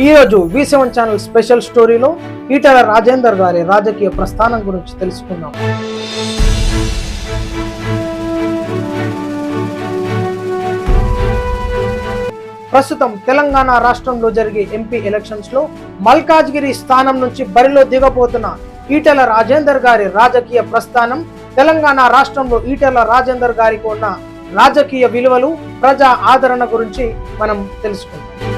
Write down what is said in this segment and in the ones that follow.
ఈరోజు వి seven channel special స్టోరీలో ఈటల రాజేందర్ గారి రాజకీయ ప్రస్థానం గురించి తెలుసుకుందాం. ప్రస్తుతం తెలంగాణ రాష్ట్రంలో జరిగే ఎంపీ ఎలక్షన్స్లో మల్కాజ్గిరి స్థానం నుంచి బరిలో దిగబోతున్న ఈటల రాజేందర్ గారి రాజకీయ ప్రస్థానం తెలంగాణ రాష్ట్రంలో ఈటల రాజేందర్ గారికి ఉన్న రాజకీయ విలువలు ప్రజా ఆదరణ గురించి మనం తెలుసుకుందాం.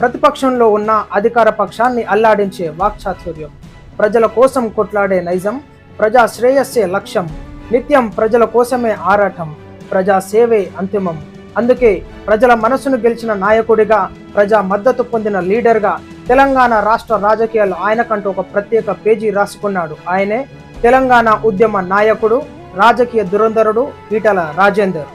ప్రతిపక్షంలో ఉన్న అధికార పక్షాన్ని అల్లాడించే వాక్చాతుర్యం. ప్రజల కోసం కొట్లాడే నైజం ప్రజా శ్రేయస్సే లక్ష్యం. నిత్యం ప్రజల కోసమే ఆరాటం ప్రజా సేవే అంతిమం. అందుకే ప్రజల మనసును గెలిచిన నాయకుడిగా ప్రజా మద్దతు పొందిన లీడర్గా తెలంగాణ రాష్ట్ర రాజకీయాలు ఆయనకంటూ ఒక ప్రత్యేక పేజీ రాసుకున్నాడు ఆయనే. తెలంగాణ ఉద్యమ నాయకుడు రాజకీయ దురంధరుడు ఈటల రాజేందర్.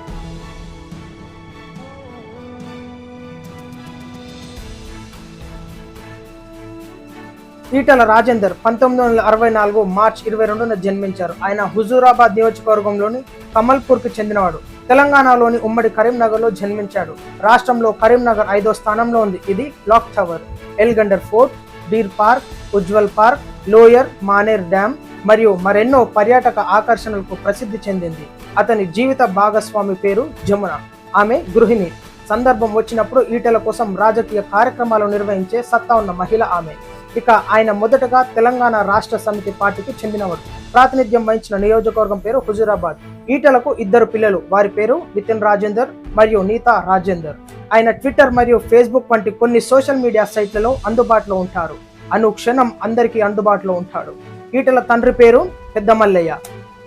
ఈటల రాజేందర్ పంతొమ్మిది వందల అరవై నాలుగు మార్చ్ ఇరవై రెండున జన్మించారు. ఆయన హుజూరాబాద్ నియోజకవర్గంలోని కమల్పూర్కు చెందినవాడు. తెలంగాణలోని ఉమ్మడి కరీంనగర్లో జన్మించాడు. రాష్ట్రంలో కరీంనగర్ ఐదో స్థానంలో ఉంది. ఇది clock tower. Elgandal fort deer park Ujwal park lower Maner dam మరియు మరెన్నో పర్యాటక ఆకర్షణలకు ప్రసిద్ధి చెందింది. అతని జీవిత భాగస్వామి పేరు జమున. ఆమె గృహిణి. సందర్భం వచ్చినప్పుడు ఈటల కోసం రాజకీయ కార్యక్రమాలు నిర్వహించే సత్తా ఉన్న మహిళ ఆమె. ఇక ఆయన మొదటగా తెలంగాణ రాష్ట్ర సమితి పార్టీకి చెందినవాడు ప్రాతినిధ్యం వహించిన నియోజకవర్గం పేరు హుజూరాబాద్. ఈటలకు ఇద్దరు పిల్లలు వారి పేరు నితిన్ రాజేందర్ మరియు నీతా రాజేందర్. ఆయన ట్విట్టర్ మరియు ఫేస్బుక్ వంటి కొన్ని సోషల్ మీడియా సైట్లలో అందుబాటులో ఉంటారు. అనుక్షణం అందరికీ అందుబాటులో ఉంటాడు. ఈటల తండ్రి పేరు పెద్దమల్లయ్య.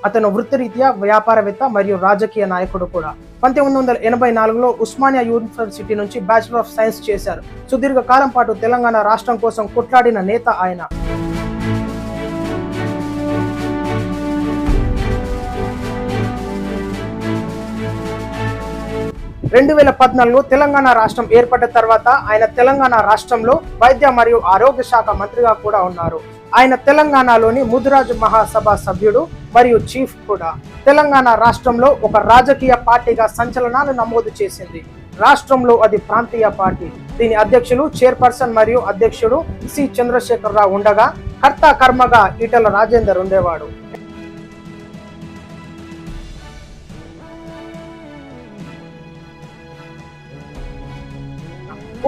అతను వృత్తిరీత్యా వ్యాపారవేత్త మరియు రాజకీయ నాయకుడు కూడా. పంతొమ్మిది వందల ఎనభై నాలుగులో ఉస్మానియా యూనివర్సిటీ నుంచి బ్యాచిలర్ ఆఫ్ సైన్స్ చేశారు. సుదీర్ఘ కాలం పాటు తెలంగాణ రాష్ట్రం కోసం కొట్లాడిన నేత ఆయన. రెండు వేల పద్నాలుగులో తెలంగాణ రాష్ట్రం ఏర్పడ్డ తర్వాత ఆయన తెలంగాణ రాష్ట్రంలో వైద్య మరియు ఆరోగ్య శాఖ మంత్రిగా కూడా ఉన్నారు. ఆయన తెలంగాణలోని ముదురాజ్ మహాసభ సభ్యుడు మరియు చీఫ్ కూడా. తెలంగాణ రాష్ట్రంలో ఒక రాజకీయ పార్టీగా సంచలనాలు నమోదు చేసింది. రాష్ట్రంలో అది ప్రాంతీయ పార్టీ. దీని అధ్యక్షులు చైర్పర్సన్ మరియు అధ్యక్షుడు సి చంద్రశేఖర్ రావు ఉండగా కర్త కర్మగా ఈటల రాజేందర్ ఉండేవాడు.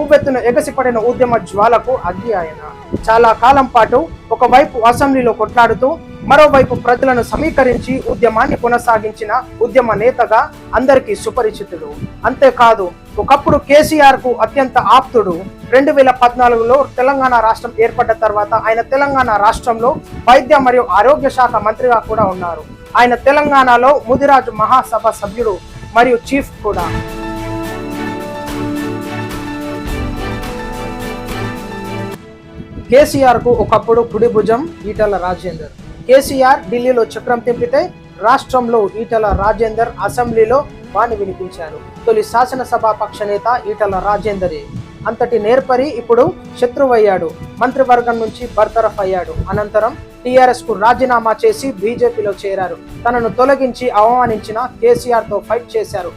ఉవ్వెత్తున ఎగసిపడిన ఉద్యమ జ్వాలకు అగ్గి ఆయన. చాలా కాలం పాటు ఒకవైపు అసెంబ్లీలో కొట్లాడుతూ మరోవైపు ప్రజలను సమీకరించి ఉద్యమాన్ని కొనసాగించిన ఉద్యమ నేతగా అందరికీ సుపరిచితుడు. అంతేకాదు ఒకప్పుడు కేసీఆర్కు అత్యంత ఆప్తుడు. రెండు వేల పద్నాలుగులో తెలంగాణ రాష్ట్రం ఏర్పడ్డ తర్వాత ఆయన తెలంగాణ రాష్ట్రంలో వైద్య మరియు ఆరోగ్య శాఖ మంత్రిగా కూడా ఉన్నారు. ఆయన తెలంగాణలో ముదిరాజు మహాసభ సభ్యుడు మరియు చీఫ్ కూడా. కేసీఆర్కు ఒకప్పుడు కుడి భుజం ఈటల రాజేందర్. కేసీఆర్ ఢిల్లీలో చక్రం తిప్పితే రాష్ట్రంలో ఈటల రాజేందర్ అసెంబ్లీలో వాణి వినిపించారు. తొలి శాసనసభ పక్ష నేత ఈటల రాజేందరే. అంతటి నేర్పరి ఇప్పుడు శత్రువయ్యాడు. మంత్రివర్గం నుంచి బర్తరఫ్ అయ్యాడు. అనంతరం టీఆర్ఎస్కు రాజీనామా చేసి బీజేపీలో చేరారు. తనను తొలగించి అవమానించిన కేసీఆర్తో ఫైట్ చేశారు.